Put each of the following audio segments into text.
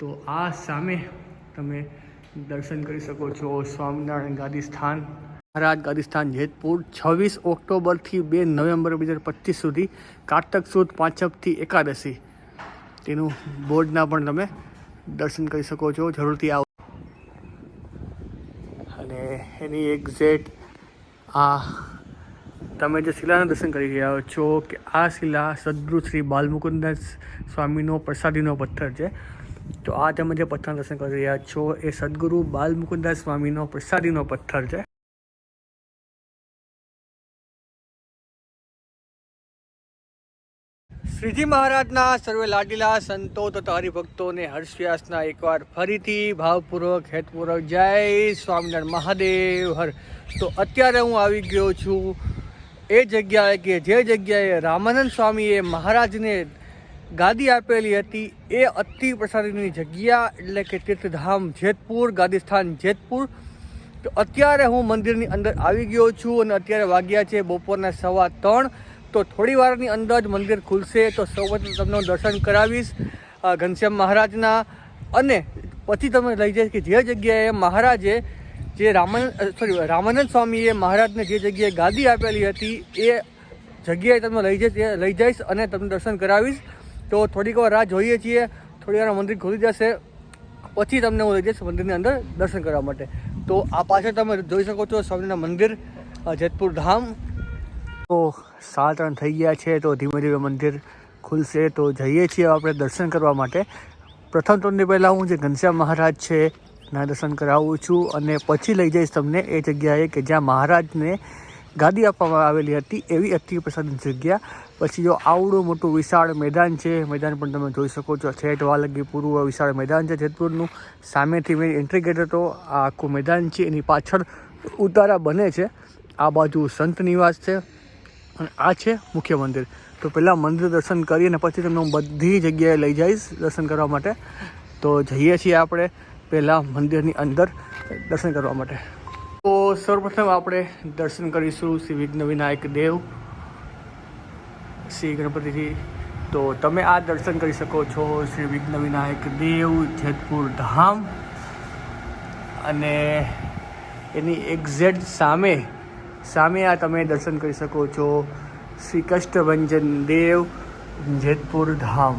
તો આ સામે તમે દર્શન કરી શકો છો સ્વામિનારાયણ ગાદી સ્થાન મહારાજ ગાદી જેતપુર, છવ્વીસ ઓક્ટોબરથી બે નવેમ્બર બે હજાર પચીસ સુધી કારતક સુદ પાંચમથી એકાદશી. તેનું બોર્ડના પણ તમે દર્શન કરી શકો છો, જરૂરથી આવો. અને એની એક્ઝેક્ટ આ તમે જે શિલાના દર્શન કરી રહ્યા છો કે આ શિલા સદગુરુ શ્રી બાલમુકુંદ સ્વામીનો પ્રસાદીનો પથ્થર છે. તો આ તમે જે પથ્થરના દર્શન કરી રહ્યા છો એ સદગુરુ બાલમુકુદાસ સ્વામીનો પ્રસાદીનો પથ્થર છે. શ્રીજી મહારાજના સર્વે લાડીલા સંતો તથા હરિભક્તોને હર્ષવ્યાસના એકવાર ફરીથી ભાવપૂર્વક, હેતપૂર્વક જય સ્વામિનારાયણ મહાદેવ, હર. તો અત્યારે હું આવી ગયો છું એ જગ્યાએ કે જે જગ્યાએ રામાનંદ સ્વામીએ મહારાજને ગાદી આપેલી હતી. એ અતિ પ્રસાદીની જગ્યા એટલે કે તીર્થધામ જેતપુર ગાદીસ્થાન જેતપુર. તો અત્યારે હું મંદિરની અંદર આવી ગયો છું અને અત્યારે વાગ્યા છે બપોરના સવા ત્રણ. તો થોડી વારની અંદર જ મંદિર ખુલશે. તો સૌ તમને દર્શન કરાવીશ ઘનશ્યામ મહારાજના. અને પછી તમે લઈ જઈશ કે જે જગ્યાએ મહારાજે જે રામન સોરી રામાનંદ સ્વામીએ મહારાજને જે જગ્યાએ ગાદી આપેલી હતી, એ જગ્યાએ તમને લઈ જઈશ, એ લઈ જઈશ અને તમને દર્શન કરાવીશ. તો થોડીક વાર રાહ જોઈએ છીએ. થોડી વાર મંદિર ખુલી જશે. પછી તમને હું લઈ જઈશ મંદિરની અંદર દર્શન કરવા માટે. તો આ પાછળ તમે જોઈ શકો છો સ્વામિનારાયણ મંદિર જેતપુર ધામ. તો સાત ત્રણ થઈ ગયા છે તો ધીમે ધીમે મંદિર ખુલશે. તો જઈએ છીએ આપણે દર્શન કરવા માટે. પ્રથમ તમને પહેલાં હું જે ઘનશ્યામ મહારાજ છે, એના દર્શન કરાવું છું અને પછી લઈ જઈશ તમને એ જગ્યાએ કે જ્યાં મહારાજને ગાદી આપવામાં આવેલી હતી એવી અતિ પ્રસાદની જગ્યા. પછી જો આવડું મોટું વિશાળ મેદાન છે, મેદાન પણ તમે જોઈ શકો છો. છેટ વાલગી પૂર્વ વિશાળ મેદાન છે જેતપુરનું. સામેથી મેં એન્ટ્રી ગેટ હતો. આ આખું મેદાન છે. એની પાછળ ઉતારા બને છે. આ બાજુ સંત નિવાસ છે અને આ છે મુખ્ય મંદિર. તો પહેલાં મંદિર દર્શન કરી અને પછી તમને હું બધી જગ્યાએ લઈ જઈશ દર્શન કરવા માટે. તો જઈએ છીએ આપણે પહેલાં મંદિરની અંદર દર્શન કરવા માટે. તો સર્વપ્રથમ આપણે દર્શન કરીશું શ્રી વિઘ્ન વિનાયક દેવ, શ્રી ગણપતિજી. તો તમે આ દર્શન કરી શકો છો શ્રી વિઘ્ન વિનાયક દેવ, જેતપુર ધામ. અને એની એક્ઝેક્ટ સામે સામે આ તમે દર્શન કરી શકો છો શ્રી કષ્ટભંજન દેવ, જેતપુર ધામ.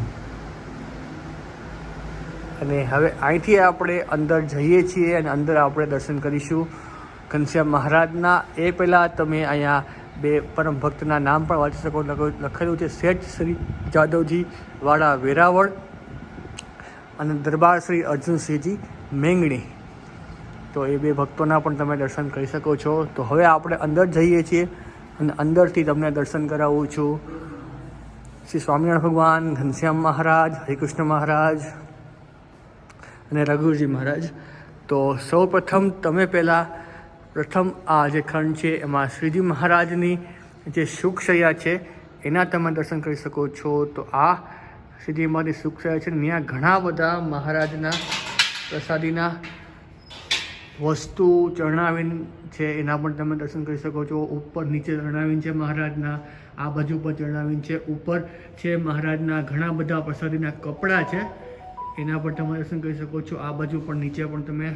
અને હવે અહીંથી આપણે અંદર જઈએ છીએ અને અંદર આપણે દર્શન કરીશું. ઘનશ્યામ મહારાજના, એ પહેલાં તમે અહીંયા બે પરમ ભક્તના નામ પણ વાંચી શકો. લખેલું છે શેઠ શ્રી જાદવજી વાળા વેરાવળ અને દરબાર શ્રી અર્જુનસિંહજી મેંગણી. તો એ બે ભક્તોના પણ તમે દર્શન કરી શકો છો. તો હવે આપણે અંદર જઈએ છીએ અને અંદરથી તમને દર્શન કરાવું છું. શ્રી સ્વામિનારાયણ ભગવાન, ઘનશ્યામ મહારાજ, હરિકૃષ્ણ મહારાજ અને રઘુજી મહારાજ. તો સૌ પ્રથમ તમે પહેલાં પ્રથમ આ જે ખંડ છે, એમાં શ્રીજી મહારાજની જે સુખશૈયા છે, એના તમે દર્શન કરી શકો છો. તો આ શ્રીજી મહારાજની સુખશૈયા છે ત્યાં ઘણા બધા મહારાજના પ્રસાદીના વસ્તુ ચરણાવીન છે, એના પણ તમે દર્શન કરી શકો છો. ઉપર નીચે ચરણાવીન છે મહારાજના, આ બાજુ પર ચરણાવીન છે. ઉપર છે મહારાજના ઘણા બધા પ્રસાદીના કપડાં છે, એના પર તમે દર્શન કરી શકો છો. આ બાજુ પણ નીચે પણ તમે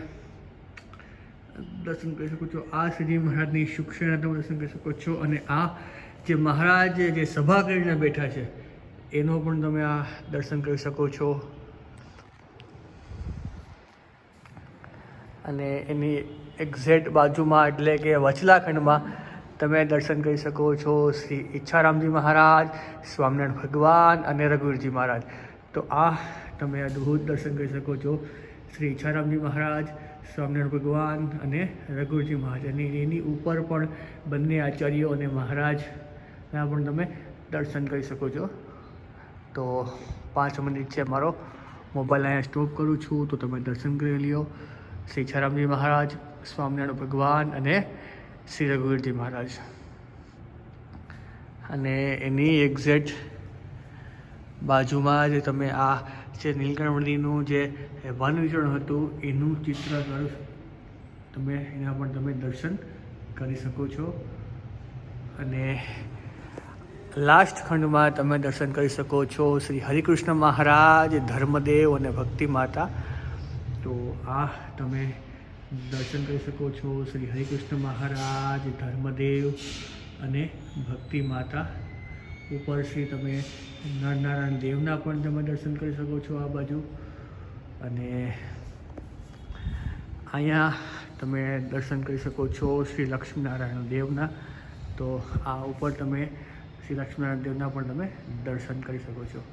દર્શન કરી શકો છો. આ શ્રીજી મહારાજની સુક્ષેના તમે દર્શન કરી શકો છો. અને આ જે મહારાજ જે સભા કરીને બેઠા છે, એનો પણ તમે આ દર્શન કરી શકો છો. અને એની એક્ઝેક્ટ બાજુમાં એટલે કે વચલાખંડમાં તમે દર્શન કરી શકો છો શ્રી ઈચ્છારામજી મહારાજ, સ્વામિનારાયણ ભગવાન અને રઘુવીરજી મહારાજ. તો આ તમે અદ્ભુત દર્શન કરી શકો છો. શ્રી ઈચ્છારામજી મહારાજ સ્વામિનારાયણ ભગવાન અને રઘુજી મહારાજ. અને એની ઉપર પણ બંને આચાર્યો અને મહારાજના પણ તમે દર્શન કરી શકો છો. તો પાંચ મિનિટ છે મારો. મોબાઈલ અહીંયા સ્ટોપ કરું છું, તો તમે દર્શન કરી લ્યો. શ્રી છરામજી મહારાજ, સ્વામિનારાયણ ભગવાન અને શ્રી રઘુવીરજી મહારાજ. અને એની એક્ઝેક્ટ બાજુમાં જ તમે આ જે નીલકંઠવલ્લીનું જે વન વિચરણ હતું, એનું ચિત્ર તમે એના પણ તમે દર્શન કરી શકો છો. અને લાસ્ટ ખંડમાં તમે દર્શન કરી શકો છો શ્રી હરિકૃષ્ણ મહારાજ, ધર્મદેવ અને ભક્તિ માતા. તો આ તમે દર્શન કરી શકો છો શ્રી હરિકૃષ્ણ મહારાજ, ધર્મદેવ અને ભક્તિ માતા. ઉપર શ્રી તમે નરનારાયણ દેવના પણ તમે દર્શન કરી શકો છો આ બાજુ. અને અહીંયા તમે દર્શન કરી શકો છો શ્રી લક્ષ્મીનારાયણ દેવના. તો આ ઉપર તમે શ્રી લક્ષ્મીનારાયણ દેવના પણ તમે દર્શન કરી શકો છો.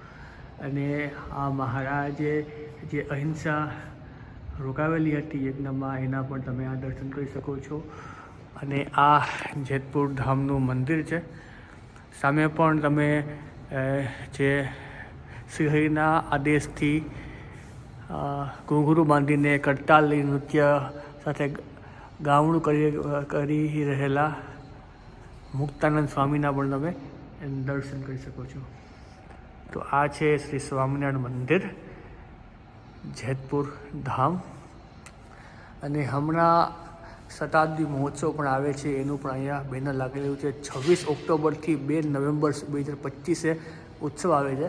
અને આ મહારાજે જે અહિંસા રોકાવેલી હતી યજ્ઞમાં, એના પણ તમે આ દર્શન કરી શકો છો. અને આ જેતપુર ધામનું મંદિર છે. સામે પણ તમે જે શ્રીહરિના આદેશથી ઘૂંઘરું બાંધીને કરતાલી નૃત્ય સાથે ગાવણું કરી કરી રહેલા મુક્તાનંદ સ્વામીના પણ તમે દર્શન કરી શકો છો. તો આ છે શ્રી સ્વામિનારાયણ મંદિર, જેતપુર ધામ. અને હમણાં શતાબ્દી મહોત્સવ પણ આવે છે. એનું પણ અહીંયા બેનર લાગેલું છે. છવ્વીસ ઓક્ટોબરથી બે નવેમ્બર બે હજાર પચીસે ઉત્સવ આવે છે.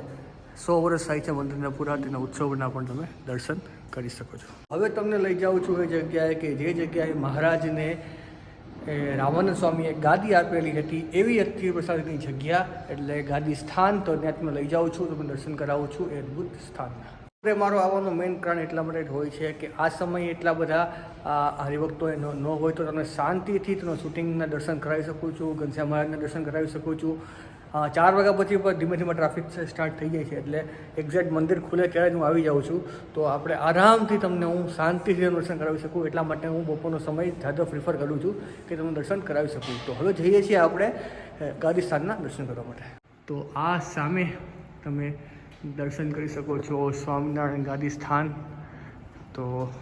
સો વર્ષ થાય છે મંદિરના પૂરા તેના ઉત્સવના પણ તમે દર્શન કરી શકો છો. હવે તમને લઈ જાઉં છું એ જગ્યાએ કે જે જગ્યાએ મહારાજને રામાનંદ સ્વામીએ ગાદી આપેલી હતી, એવી અસ્થિર પ્રસાદની જગ્યા એટલે ગાદી સ્થાન. તો ત્યાં તમને લઈ જાઉં છું તમને દર્શન કરાવું છું એ અદ્ભુત સ્થાનના મારો આવવાનું મેઇન કારણ એટલા માટે હોય છે કે આ સમયે એટલા બધા હરિભક્તો ન ન હોય તો તમે શાંતિથી તમે શૂટિંગના દર્શન કરાવી શકું છું ઘનશ્યામ મહારાજના દર્શન કરાવી શકું છું. ચાર વાગ્યા પછી પણ ધીમે ધીમે ટ્રાફિક સ્ટાર્ટ થઈ જાય છે એટલે એક્ઝેક્ટ મંદિર ખુલે ત્યારે હું આવી જાઉં છું. તો આપણે આરામથી તમને હું શાંતિથી દર્શન કરાવી શકું એટલા માટે હું બપોરનો સમય જાદો પ્રિફર કરું છું કે તમને દર્શન કરાવી શકું. તો હવે જઈએ છીએ આપણે અ, દર્શન કરવા માટે. તો આ સામે તમે દર્શન કરી શકો છો સ્વામિનારાયણ ગાદી સ્થાન. તો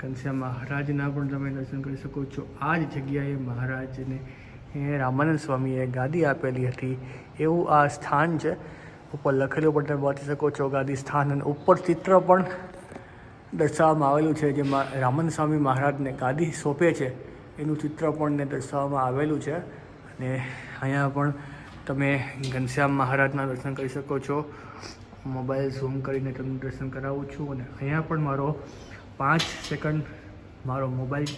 કંસ્યા મહારાજના પણ તમે દર્શન કરી શકો છો. આ જ જગ્યાએ મહારાજને રામાનંદ સ્વામીએ ગાદી આપેલી હતી. એવું આ સ્થાન છે. ઉપર લખેલું પણ તમે વાંચી શકો છો. ગાદી સ્થાન અને ઉપર ચિત્ર પણ દર્શાવવામાં આવેલું છે જેમાં રામાનંદ સ્વામી મહારાજને ગાદી સોંપે છે. એનું ચિત્ર પણ દર્શાવવામાં આવેલું છે. અને અહીંયા પણ તમે ઘનશ્યામ મહારાજના દર્શન કરી શકો છો. મોબાઈલ ઝૂમ કરીને તમને દર્શન કરાવું છું અને અહીંયા પણ મારો પાંચ સેકન્ડ મારો મોબાઈલ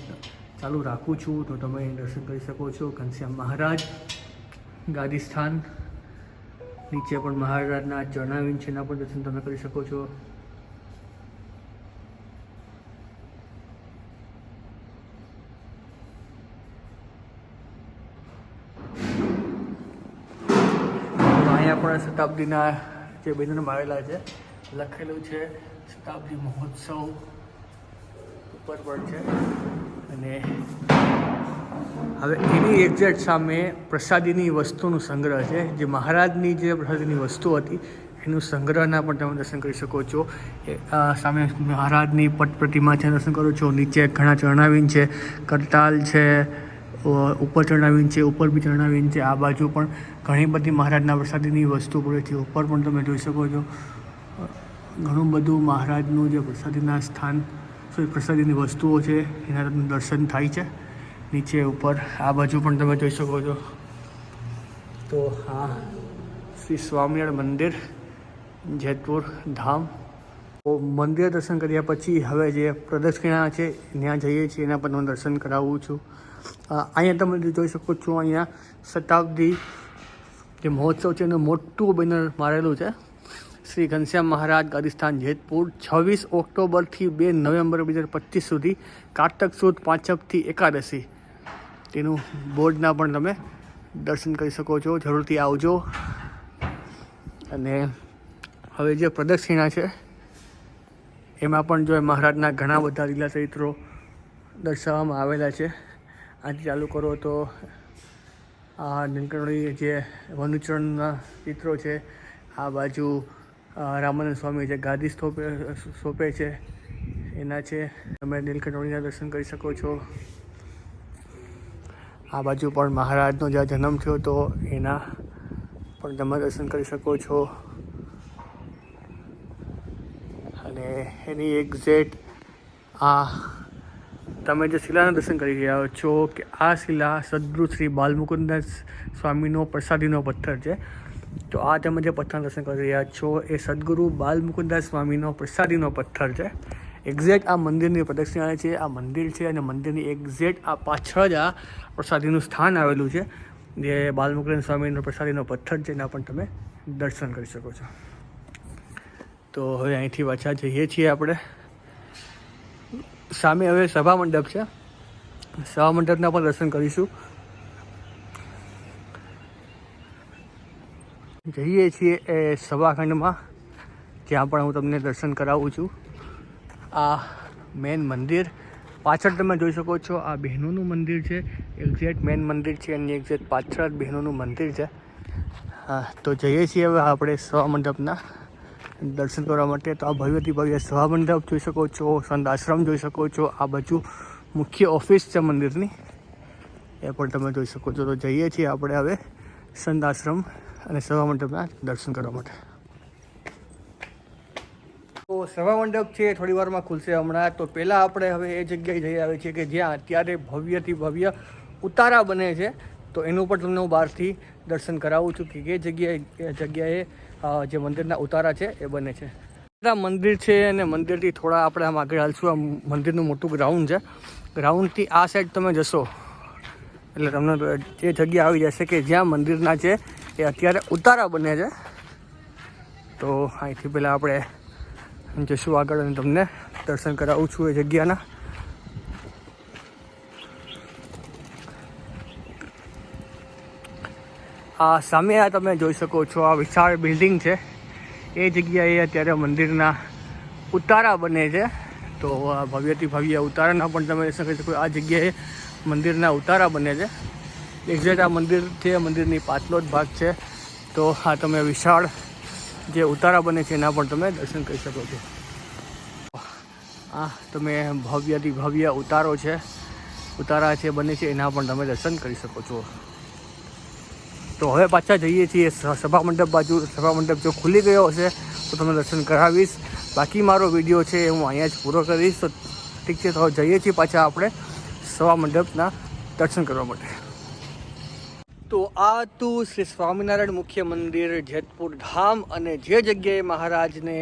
ચાલુ રાખું છું તો તમે દર્શન કરી શકો છો. ઘનશ્યામ મહારાજ ગાદી સ્થાન નીચે પણ મહારાજના ચરણાવીન છે, એના પણ દર્શન તમે કરી શકો છો. પણ શતાબ્દીના જે બેનરમાં આવેલા છે, લખેલું છે, શતાબ્દી મહોત્સવ ઉપર પણ છે. અને હવે એની એક્ઝેક્ટ સામે પ્રસાદીની વસ્તુનું સંગ્રહ છે, જે મહારાજની જે પ્રસાદીની વસ્તુ હતી, એનું સંગ્રહના પણ તમે દર્શન કરી શકો છો. એ સામે મહારાજની પટ પ્રતિમા છે, દર્શન કરો છો. નીચે ઘણા ચરણાવીન છે, કરતાલ છે ઉપર ચરણાવીન છે ઉપર બી ચરણાવીન છે આ બાજુ પણ ઘણી બધી મહારાજના પ્રસાદીની વસ્તુ પડે છે. ઉપર પણ તમે જોઈ શકો છો. ઘણું બધું મહારાજનું જે પ્રસાદીના સ્થાન sorry, પ્રસાદીની વસ્તુઓ છે એના દર્શન થાય છે. નીચે ઉપર આ બાજુ પણ તમે જોઈ શકો છો. તો હા શ્રી સ્વામિનારાયણ મંદિર જેતપુર ધામ. મંદિર દર્શન કર્યા પછી હવે જે પ્રદક્ષિણા છે ત્યાં જઈએ છીએ એના પર હું દર્શન કરાવું છું. અહીંયા તમે જોઈ શકો છો અહીંયા શતાબ્દી જે મહોત્સવ છે, એનું મોટું બેનર મારેલું છે. શ્રી ઘનશ્યામ મહારાજ ગાદીસ્થાન જેતપુર, છવ્વીસ ઓક્ટોબરથી બે નવેમ્બર બે હજાર પચીસ સુધી કારતક સુદ પાંચમથી એકાદશી. તેનું બોર્ડના પણ તમે દર્શન કરી શકો છો. જરૂરથી આવજો. અને હવે જે પ્રદક્ષિણા છે, એમાં પણ જો મહારાજના ઘણા બધા લીલા ચરિત્રો દર્શાવવામાં આવેલા છે. આથી ચાલુ કરો તો, આ નીલકંઠી જે વનુચરણના ચિત્રો છે, આ બાજુ રામાનંદ સ્વામી જે ગાદી સોંપે સોંપે છે, એના છે. તમે નીલકંઠીના દર્શન કરી શકો છો. આ બાજુ પણ મહારાજનો જ્યાં જન્મ થયો હતો એના પણ તમે દર્શન કરી શકો છો. અને એની એક્ઝેક્ટ આ તમે જે શિલાના દર્શન કરી રહ્યા છો કે આ શિલા સદગુરુ શ્રી બાલમુકુંદ સ્વામીનો પ્રસાદીનો પથ્થર છે, તો આ તમે જે પથ્થરના દર્શન કરી રહ્યા છો એ સદગુરુ બાલમુકુંદાસ સ્વામીનો પ્રસાદીનો પથ્થર છે. એક્ઝેક્ટ આ મંદિરની પ્રદક્ષિણા છે, આ મંદિર છે અને મંદિરની એક્ઝેક્ટ આ પાછળ જ આ પ્રસાદીનું સ્થાન આવેલું છે, જે બાલમુકુંદ સ્વામીનો પ્રસાદીનો પથ્થર છે, એના પણ તમે દર્શન કરી શકો છો. તો હવે અહીંથી પાછા જઈએ છીએ આપણે. સામે હવે સભા મંડપ છે. સભા મંડપના પણ દર્શન કરીશું. જઈએ છીએ એ સભાખંડમાં, જ્યાં પણ હું તમને દર્શન કરાવું છું. આ મેન મંદિર. પાછળ તમે જોઈ શકો છો, આ બહેનોનું મંદિર છે. એક્ઝેક્ટ મેન મંદિર છે એની એક્ઝેક્ટ પાછળ બહેનોનું મંદિર છે. હા, તો જઈએ છીએ હવે આપણે સભા મંડપના. દર્શન કરવા માટે. તો આ ભવ્યથી ભવ્ય સભા મંડપ જોઈ શકો છો, સંત આશ્રમ જોઈ શકો છો. આ બાજુ મુખ્ય ઓફિસ છે મંદિરની. એ પણ તમે જોઈ શકો છો. તો જઈએ છીએ આપણે હવે સંત આશ્રમ અને સભા મંડપના દર્શન કરવા માટે. તો સભા મંડપ છે, થોડી વારમાં ખુલશે હમણાં. તો પહેલાં આપણે હવે એ જગ્યાએ જઈ આવે છીએ કે જ્યાં અત્યારે ભવ્યથી ભવ્ય ઉતારા બને છે. તો એનું પણ તમને હું બહારથી દર્શન કરાવું છું કે એ જગ્યાએ જગ્યાએ જે મંદિરના ઉતારા છે એ બને છે. આ મંદિર છે અને મંદિરથી થોડા આપણે આમ આગળ હાલશું. આ મંદિરનું મોટું ગ્રાઉન્ડ છે. ગ્રાઉન્ડથી આ સાઈડ તમે જશો. એટલે તમને એ જગ્યા આવી જશે કે જ્યાં મંદિરના છે એ અત્યારે ઉતારા બને છે. તો અહીંથી પહેલાં આપણે જશું આગળ અને તમને દર્શન કરાવું છું એ જગ્યાના. આ સામે આ તમે જોઈ શકો છો, આ વિશાળ બિલ્ડિંગ છે. એ જગ્યાએ અત્યારે મંદિરના ઉતારા બને છે. તો ભવ્યથી ભવ્ય ઉતારાના પણ તમે કરી શકો આ જગ્યાએ મંદિરના ઉતારા બને છે. એક્ઝેક્ટ આ મંદિર છે, મંદિરની પાછલો જ ભાગ છે. તો આ તમે વિશાળ જે ઉતારા બને છે, એના પણ તમે દર્શન કરી શકો છો. આ તમે ભવ્યથી ભવ્ય ઉતારો છે, ઉતારા છે બને છે, એના પણ તમે દર્શન કરી શકો છો. તો હવે પાછા જઈએ છીએ સભા મંડપ બાજુ, સભા મંડપ જો ખુલી ગયો હશે, તો તમને દર્શન કરાવીશ. બાકી મારો વીડિયો છે હું અહીંયા જ પૂરો કરીશ. તો ઠીક છે, તો જઈએ છીએ પાછા આપણે સભા મંડપના દર્શન કરવા માટે. તો આ તું શ્રી સ્વામિનારાયણ મુખ્ય મંદિર, જેતપુર ધામ અને જે જગ્યાએ મહારાજને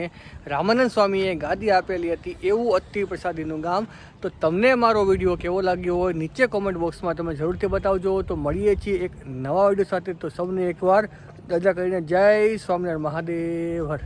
રામાનંદ સ્વામીએ ગાદી આપેલી હતી એવું અતિ પ્રસાદીનું ગામ. તો તમને મારો વીડિયો કેવો લાગ્યો હોય નીચે કોમેન્ટ બોક્સમાં તમે જરૂરથી બતાવજો. તો મળીએ છીએ એક નવા વીડિયો સાથે. તો સૌને એકવાર રજા કરીને જય સ્વામિનારાયણ મહાદેવ.